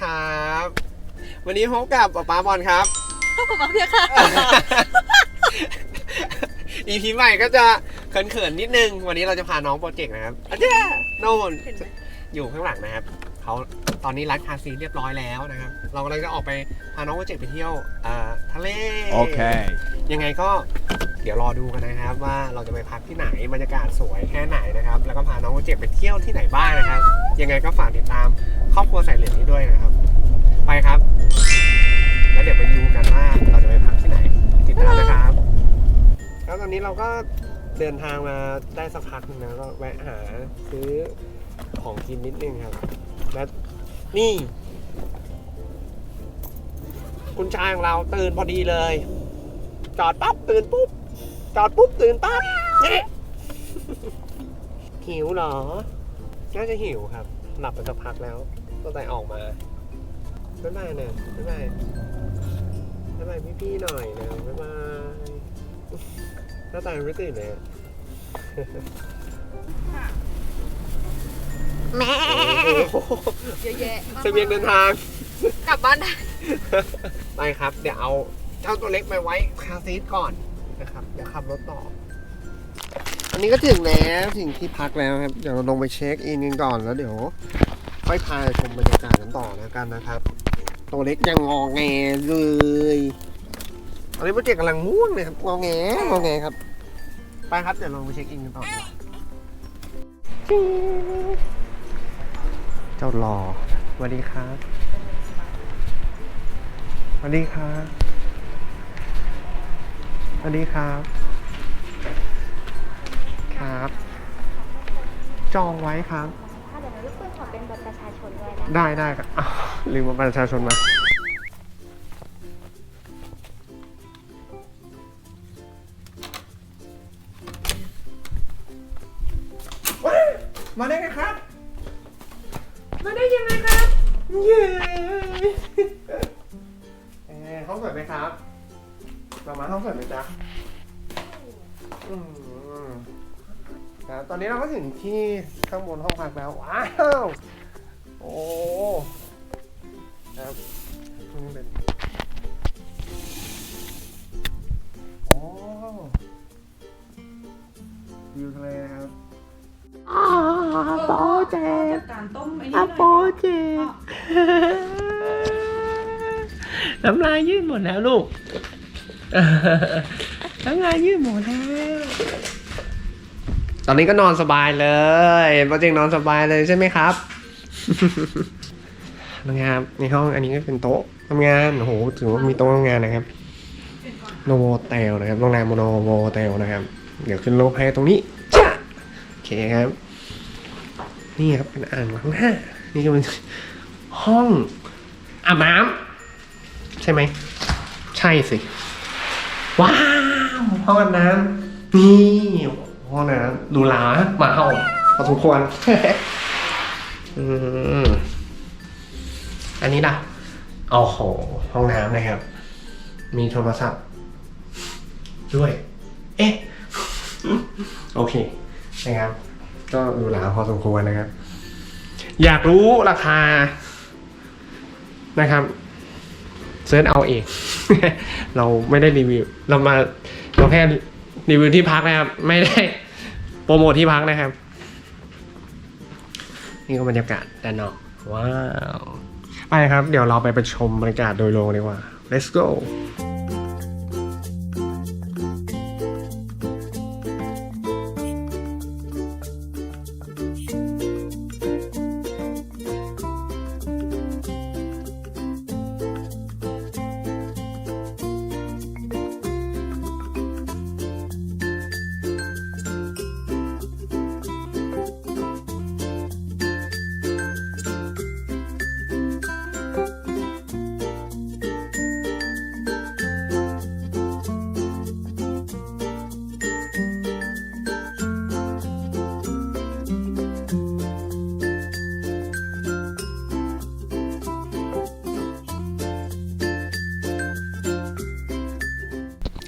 วัสดีครับ วันนี้พบกับป๊าป๊าบอลครับมาเพียค่ะ EP ใหม่ก็จะเขินๆนิดนึง วันนี้เราจะพาน้องโปรเจกต์นะครับอาจารย์โน่นเห็นไหมอยู่ข้างหลังนะครับเขาตอนนี้รัดคาซีเรียบร้อยแล้วนะครับ เรากำลังจะออกไปพาน้องโปรเจกต์ไปเที่ยวอ่าทะเล Okay. ยังไงก็เดี๋ยวรอดูกันนะครับ ว่าเราจะไปพักที่ไหนบรรยากาศสวยแค่ไหนนะครับ แล้วก็พาน้องโปรเจกต์ไปเที่ยวที่ไหนบ้างนะครับ ยังไงก็ฝากติดตามครอบครัวใส่เหลืองนี้ด้วยนะครับ ไปครับ แล้วเดี๋ยวไปดูกันว่าเราจะไปพักที่ไหน ติดตามนะครับแล้วตอนนี้เราก็เดินทางมาได้สักพักหนึงนะก็แวะหาซื้อของกินนิดนึงครับ และนี่ คุณชายของเราตื่นพอดีเลย จอดปั๊บตื่นปุ๊บ จอดปุ๊บตื่นปั๊บ หิวเหรอ น่าจะหิวครับ หลับไปสักพักแล้วตั้งแต่ออกมาบ๊ายบายนะบ๊ายบายบ๊ายบายพี่ๆหน่อยนะบ๊ายบายหน้าตาไม่ตื่นเลยอะแม่โอ้โหเยอะแยะมากเสบียงเดินทาง กลับบ้านได้ไปครับ เดี๋ยวเอาเจ้าตัวเล็กไปไว้คาร์ซีทก่อนนะครับ เดี๋ยวขับรถต่ออั นนี้ก็ถึงแล้วถึงที่พักแล้วครับ เดี๋ยวเราลงไปเช็คอินกันก่อนแล้วเดี๋ยว ค่อยพาชมบรรยากาศกันต่อแล้วกันนะครับ ตัวเล็กยังงอแงเลยตอนนี้โปรเจกต์กำลังง่วงเลยครับงอแงงอแงครับ ไปครับเดี๋ยวลงไปเช็คอินกันต่อเจ้าหล่อสวัสดีครับสวัสดีครับสวัสดีครับ ครับ จองไว้ครับถ้าเดี๋ยวเรารบกวนขอเป็นบัตรประชาชนด้วยนะ ได้ได้ครับอ้าวลืมบัตรประชาชนมา มาได้ไงครับ มาได้ยังไงครับ เย้เอ่อห้องสวยไหมครับเรามาห้องสวยไหมจ๊ะอืม ครับตอนนี้เราก็ถึงที่ข้างบนห้องพักแล้ว ว้าว โอ้ครับตรงนี้เป็นโอ้วิวทะเลนะครับ อาโปเจการต้มไอ้นี่อาโปเจน้ำลายยืดหมดแล้วลูก น้ำลายยืดหมดแล้วต อนนี้ก็นอนสบายเลยโปรเจกต์นอนสบายเลยใช่ไหมครับนะครับในห้องอันนี้ก็เป็นโต๊ะทำงานโอ้โหถือว่ามีโต๊ะทำงานนะครับโนโวเตลนะครับโรงแรมโนโวเตลนะครับ เดี๋ยวขึ้นรูปให้ตรงนี้จ้ะโอเคครับ นี่ครับเป็นอ่างล้างหน้านี่ก็เป็นห้องอาบน้ำใช่ไหมใช่สิ ว้าว ห้องอาบน้ำนี่ ห้องน้ำดูหรามาเอาพอสมควรอืมอันนี้ล่ะโอ้โหห้องน้ำนะครับ มีโทรศัพท์ ด้วย เอ๊ะ โอเค นะครับ ก็หรูหราพอสมควรนะครับ อยากรู้ราคา นะครับเซิร์ชเอาเอง เราไม่ได้รีวิว เรามา เราแค่ รีวิวที่พักนะครับ ไม่ได้โปรโมทที่พักนะครับ นี่ก็บรรยากาศด้านนอก ว้าว ไปครับ เดี๋ยวเราไปไปชมบรรยากาศโดยรวมดีกว่า let's go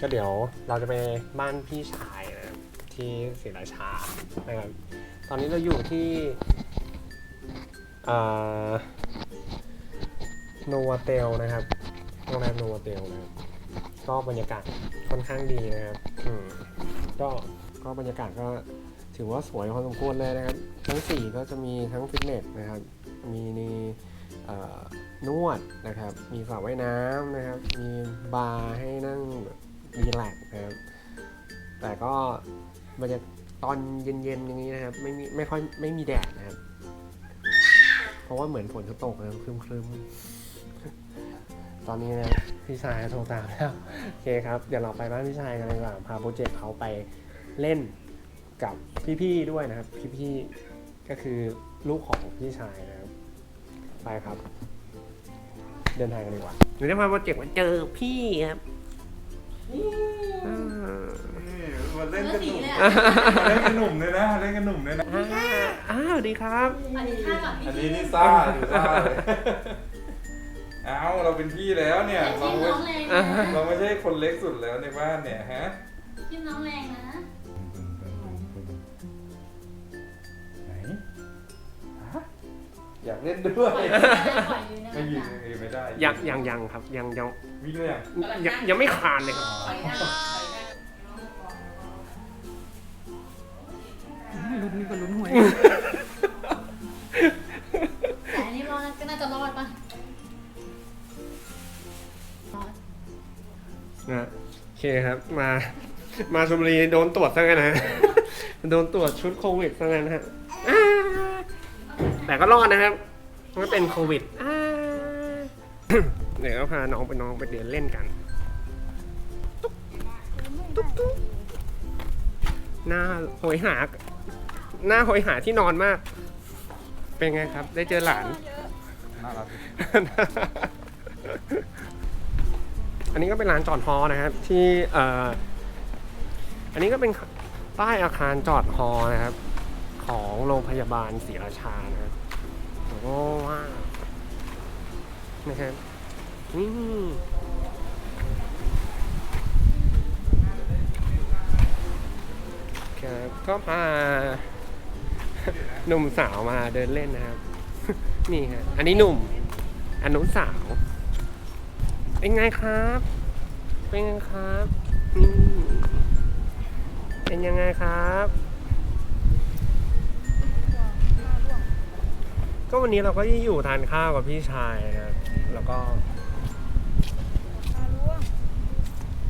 ก็เดี๋ยวเราจะไปบ้านพี่ชายนะครับที่ศรีราชานะครับตอนนี้เราอยู่ที่โนวาเตลนะครับโรงแรมโนวาเตลนะครับก็บรรยากาศค่อนข้างดีนะครับอืมก็ก็บรรยากาศก็ถือว่าสวยพอสมควรเลยนะครับ ทั้งสี่ก็จะมีทั้งฟิตเนสนะครับ มีนี่นวดนะครับ มีสระว่ายน้ำนะครับ มีบาร์ให้นั่ง รีแลกนะครับแต่ก็บรรยากาศตอนเย็นๆอย่างนี้นะครับ ไม่มีไม่ค่อยไม่มีแดดนะครับ เพราะว่าเหมือนฝนจะตกนะครับครึมๆ ตอนนี้นะพี่ชายโทรตามแล้ว โอเคครับ เดี๋ยวเราไปบ้านพี่ชายกันเลยดีกว่าพาโปรเจกต์เขาไปเล่นกับพี่ๆด้วยนะครับ พี่ๆก็คือลูกของพี่ชายนะครับ ไปครับ เดินทางกันดีกว่าเดี๋ยวจะพาโปรเจกต์มาเจอพี่ครับ มาเล่นกันหนุ่มเล่นกันหนุ่มเลยนะเล่นกันหนุ่มเลยนะอ่าอ้าวดีครับ อันนี้ท่าก่อนอันนี้นี่ซ่าอยู่ซ่าเลยเอ้าเราเป็นพี่แล้วเนี่ยเราไม่เราไม่ใช่คนเล็กสุดแล้วในบ้านเนี่ยฮะ พี่น้องแรงนะ อยากเล่นด้วย ปล่อยยืนได้ปล่อยยืนได้ไม่ยืนนะเองไม่ได้ยังยังยังครับยังยังวิ่งเลยอะยังยังไม่คลานเลยครับปล่อยหน้าปล่อยหน้าลุ้นนี่ก็ลุ้นหวยแต่อันนี้รอดก็น่าจะรอดปะรอดนะโอเคครับมา มาชมบุรีโดนตรวจซะงั้นนะ โดนตรวจชุดโควิดซะงั้นฮะอ่า แต่ก็รอดนะครับไม่เป็นโควิดอ่าเดี๋ยวพาน้องไปน้องไปเดินเล่นกันตุ๊กตุ๊กตุ๊กหน้าโหยหา หน้าโหยหาที่นอนมาก เป็นไงครับ ได้เจอหลาน น่ารักอันนี้ก็เป็นร้านจอดฮอนะครับ ที่เอ่ออันนี้ก็เป็นป้ายอาคารจอดฮอนะครับ ของโรงพยาบาลศรีราชานะครับ โอ้ว้าวนะครับนี่ครับก็พาหนุ่มสาวมาเดินเล่นนะครับ นี่ฮะอันนี้หนุ่ม อันนู้นสาวเป็นไงครับ เป็นไงครับนี่เป็นยังไงครับ ก็วันนี้เราก็อยู่ทานข้าวกับพี่ชายนะครับแล้วก็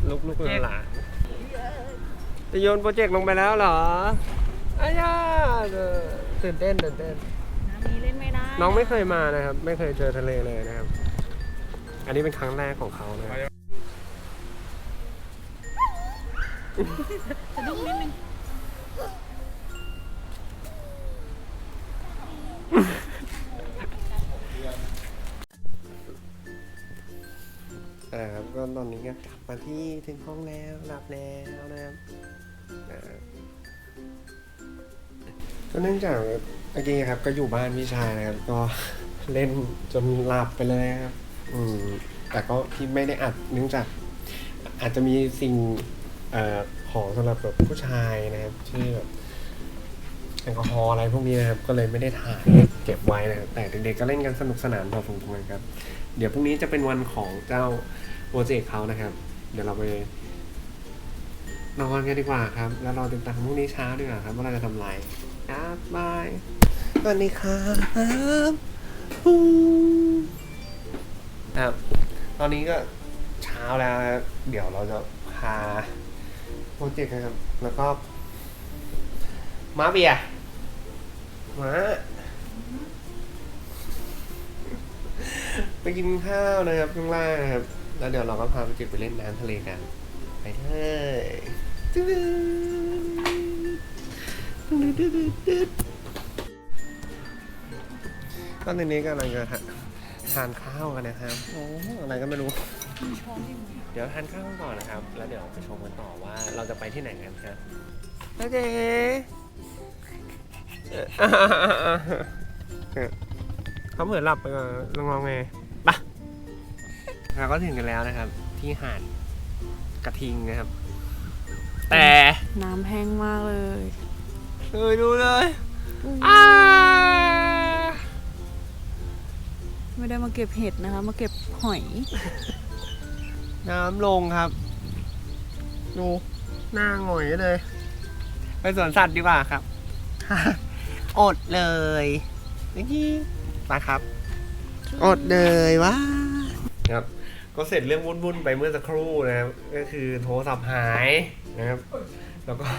ลูกลูกหลานจะโยนโปรเจกต์ลงไปแล้วเหรออ้ายาเออตื่นเต้นตื่นเต้น น้ำนี้เล่นไม่ได้น้องไม่เคยมานะครับ ไม่เคยเจอทะเลเลยนะครับ อันนี้เป็นครั้งแรกของเขานะครับ สะดุ้งนิดนึง ตอนนี้ก็กลับมาที่ถึงห้องแล้วหลับแล้วนะครับก็เนื่องจากเมื่อกี้ครับ ก็อยู่บ้านพี่ชายนะครับ ก็เล่นจนหลับไปเลยครับ อืม แต่ก็ที่ไม่ได้อัดเนื่องจาก อาจจะมีสิ่งเอ่อของสำหรับแบบผู้ชายนะครับที่แบบแอลกอฮอล์อะไรพวกนี้นะครับ ก็เลยไม่ได้ถ่ายเก็บไว้นะครับแต่เด็กๆก็เล่นกันสนุกสนานพอสมควรครับ เดี๋ยวพรุ่งนี้จะเป็นวันของเจ้า โปรเจกต์เขานะครับ เดี๋ยวเราไปนอนกันดีกว่าครับ แล้วเราติดตามพรุ่งนี้เช้าดีกว่าครับว่าเราจะทำอะไรครับบายสวัสดีครับฮู้ครับตอนนี้ก็เช้าแล้วนะครับเดี๋ยวเราจะพาโปรเจกต์นะครับ แล้วก็มาเบียร์มาไปกินข้าวนะครับข้างล่างนะครับ แล้วเดี๋ยวเราก็พาไปจิบไปเล่นน้ำทะเลกัน ไปเลยตึ๊ดตอนนี้กำลังจะทานข้าวกันนะครับ โอ้อะไรก็ไม่รู้ เดี๋ยวทานข้าวกันก่อนนะครับ แล้วเดี๋ยวไปชมกันต่อว่าเราจะไปที่ไหนกันครับแล้วเจ๊เอ่อเขาเผื่อหลับไปก่อนลองลองไงปะ เราก็ถึงกันแล้วนะครับ ที่หาดกระทิงนะครับ แต่น้ำแห้งมากเลยเออดูเลยอ้าไม่ได้มาเก็บเห็ดนะคะ มาเก็บหอย น้ำลงครับดูหน้าหงอยเลย ไปสวนสัตว์ดีกว่าครับ อดเลยนี่มาครับ อดเลยว้าครับ ก็เสร็จเรื่องวุ่นๆไปเมื่อสักครู่นะครับ ก็คือโทรศัพท์หายนะครับ แล้วก็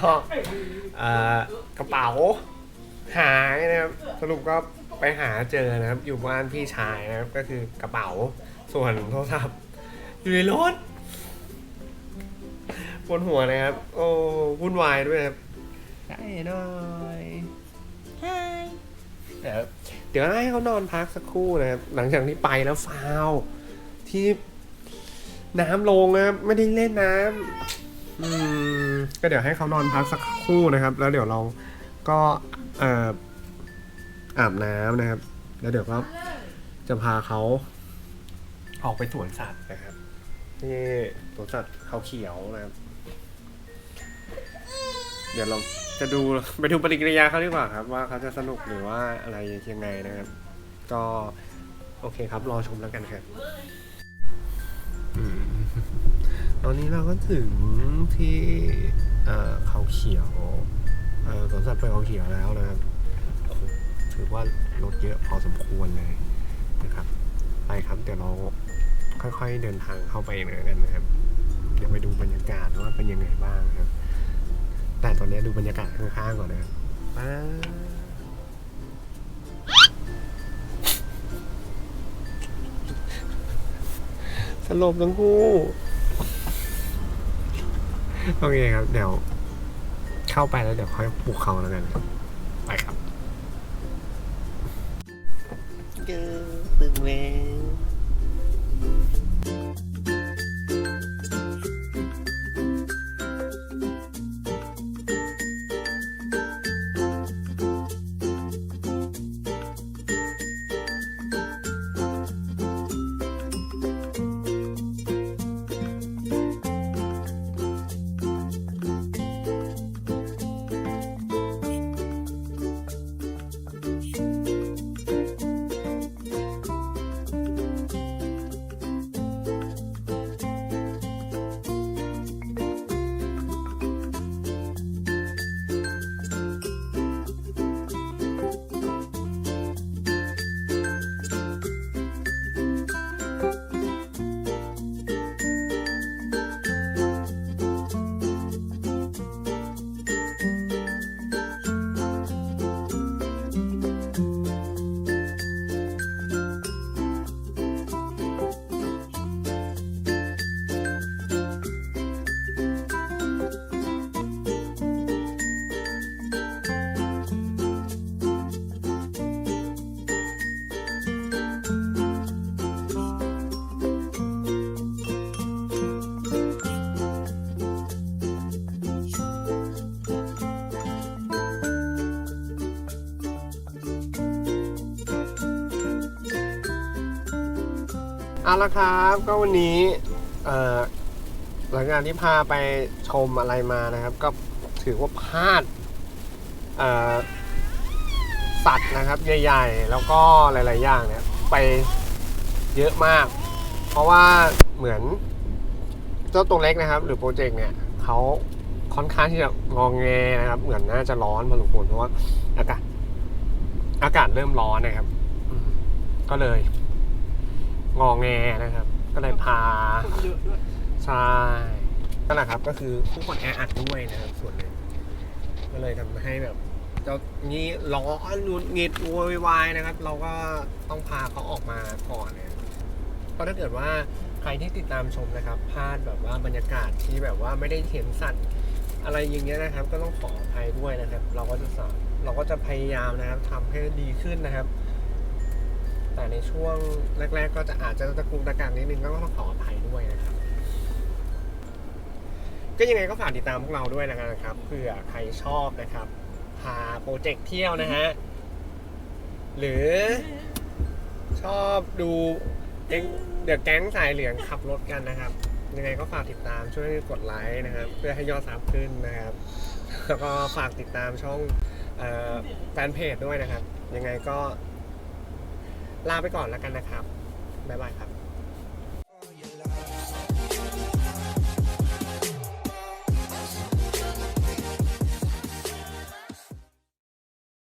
อ่ากระเป๋าหายนะครับ สรุปก็ไปหาเจอนะครับ อยู่บ้านพี่ชายนะครับ ก็คือกระเป๋าส่วนโทรศัพท์ อยู่ในรถปวดหัวนะครับ โอ้วุ่นวายด้วยครับใช่หน่อยใช่เดี๋ยวเดี๋ยวให้เขานอนพักสักครู่นะครับ หลังจากที่ไปแล้วฟาวที่ น้ำลงนะครับไม่ได้เล่นน้ำอืมก็เดี๋ยวให้เขานอนพักสักครู่นะครับ แล้วเดี๋ยวเราก็เอ่ออาบน้ำนะครับ แล้วเดี๋ยวก็จะพาเขาออกไปสวนสัตว์นะครับนี่สวนสัตว์เขาเขียวนะครับ เดี๋ยวเราจะดูไปดูปฏิกิริยาเขาดีกว่าครับ ว่าเขาจะสนุกหรือว่าอะไรยังไงนะครับ ก็โอเคครับ รอชมแล้วกันครับ ตอนนี้เราก็ถึงที่เขาเขียวสวนสัตว์เปิดเขาเขียวแล้วนะครับ ถือว่ารถเยอะพอสมควรเลยนะครับ ไปครับเดี๋ยวเราค่อยๆเดินทางเข้าไปเลยกันนะครับ เดี๋ยวไปดูบรรยากาศว่าเป็นยังไงบ้างครับ แต่ตอนนี้ดูบรรยากาศข้างๆก่อนนะครับป๊าสลบทั้งคู่ โอเคครับ เดี๋ยว เข้าไปแล้วเดี๋ยวค่อยปลุกเขาแล้วกันครับไปครับ เจอตึงแล้ว เอาละครับก็วันนี้หลังจากที่พาไปชมอะไรมานะครับ ก็ถือว่าพลาดสัตว์นะครับใหญ่ๆ แล้วก็หลาย ๆ อย่างเนี่ยไปเยอะมาก เพราะว่าเหมือนเจ้าตัวเล็กนะครับ หรือโปรเจกต์เนี่ยเขาค่อนข้างที่จะงองแงนะครับ เหมือนน่าจะร้อนพอสมควรเพราะว่าอากาศอากาศเริ่มร้อนนะครับก็เลย งอแงนะครับ ก็เลยพาใช่นั่นแหละครับก็คือผู้คนแออัดด้วยนะครับส่วนหนึ่งก็เลยทำให้แบบเจ้านี้ร้อนหงุดหงิดโวยวายนะครับ เราก็ต้องพาเขาออกมาก่อนเนะครับเพราะถ้าเกิดว่าใครที่ติดตามชมนะครับพลาดแบบว่าบรรยากาศที่แบบว่าไม่ได้เห็นสัตว์อะไรอย่างเงี้ยนะครับ ก็ต้องขออภัยด้วยนะครับ เราก็จะสอนเราก็จะพยายามนะครับทำให้ดีขึ้นนะครับ แต่ในช่วงแรก ๆ ก็จะอาจจะตะกุกตะกักนิดนึงก็ต้องขออภัยด้วยนะครับ ก็ยังไงก็ฝากติดตามพวกเราด้วยนะครับเผื่อใครชอบนะครับ พาโปรเจกต์เที่ยวนะฮะ หรือชอบดูเดี๋ยวแก๊งสายเหลืองขับรถกันนะครับ ยังไงก็ฝากติดตามช่วยกดไลค์นะครับ เพื่อให้ยอดซับขึ้นนะครับ แล้วก็ฝากติดตามช่องแฟนเพจด้วยนะครับ ยังไงก็ ลาไปก่อนแล้วกันนะครับ บ๊ายบายครับ